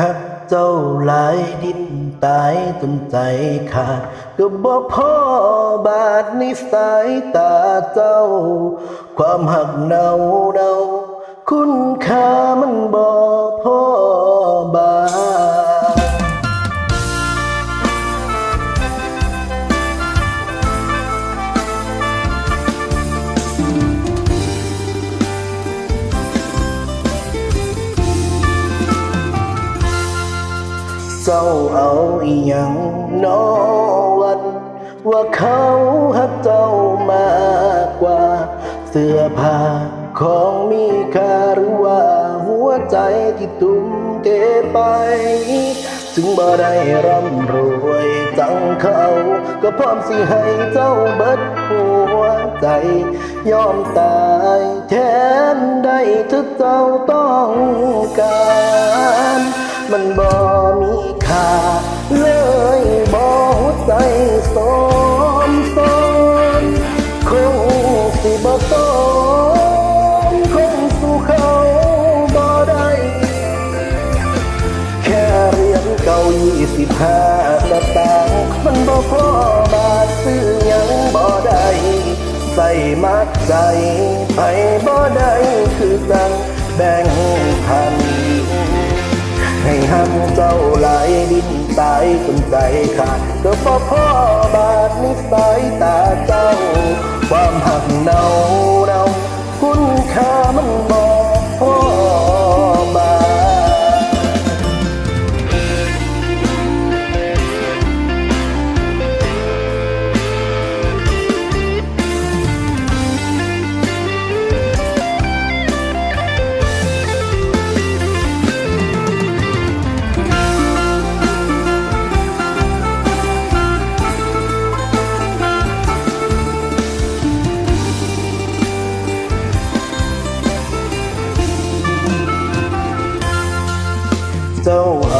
หักเจ้าหลายดินตายจนใจขาดก็บอกพ่อบาดในสายตาเจ้า ความหักเนาเนาคุณค่ามันบอกพ่อบาด เจ้าเอาอีหยังนอวัน ว่าเขาหักเจ้ามากกว่า เสื้อผ้าของมีค่าหรือว่าหัวใจที่ตุ้มเทไป ถึงบ่ได้ร่ำรวยจังเขา ก็พร้อมสิให้เจ้าเบิดหัวใจ ยอมตายแทนได้ทุกเจ้าต้องการ มันบ่มีาเลยบ่หัวใจสมสมคงสิบ่สมคงสู้เขาบ่ได้แค่เรียญเก่ายี่สิบห้าสตางค์มันบ่พอบาทซื้อยังบ่ได้ใส่มัดใจไปบ่ได้คือสั่งแบ่งพัน หักเจ้าหลายดินตายจนใจขาดก็พอพ่อบาดนิสัยตาเจ้า ความหักเนาเราคุณค่ามันบอก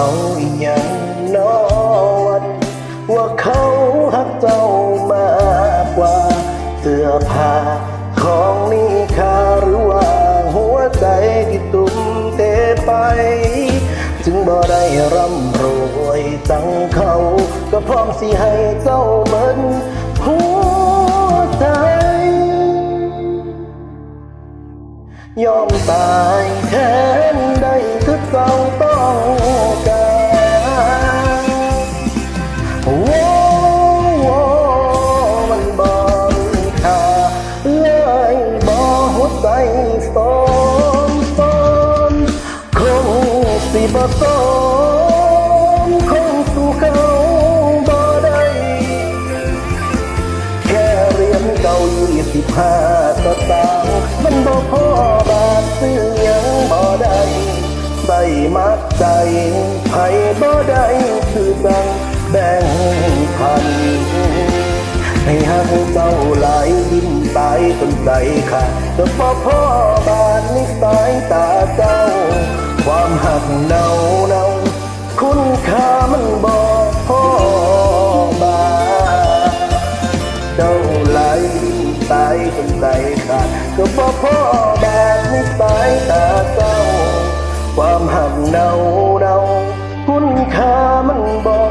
เอาอีหยังนอวันว่าเขาหักเจ้ามากกว่า เสื้อผ้าของมีค่าหรือว่าหัวใจที่ตุ้มเทไป จึงบ่ได้ร่ำรวยจังเขา ก็พร้อมสิให้เจ้าเหมือน สมสมคงสิบ่สมคงสู้เขาบ่ได้แค่เรียญเก่ายี่สิบห้าสตางมันบ่พอบาทซื้อยังบ่ได้ใส่มัดใจไผบ่ได้คือสั่งแบ่งพันให้หักเจ้าหลาย ตายสนใจค่ะแต่พอพ่อบานในตายตาเจ้า ความหักเนาเนาคุณค่ามันบอกพ่อบาเจ้าไหลตายสนใจค่ะก็เพอพ่อบานในตายตาเจ้า ความหักเนาเนาคุณค่ามันบอก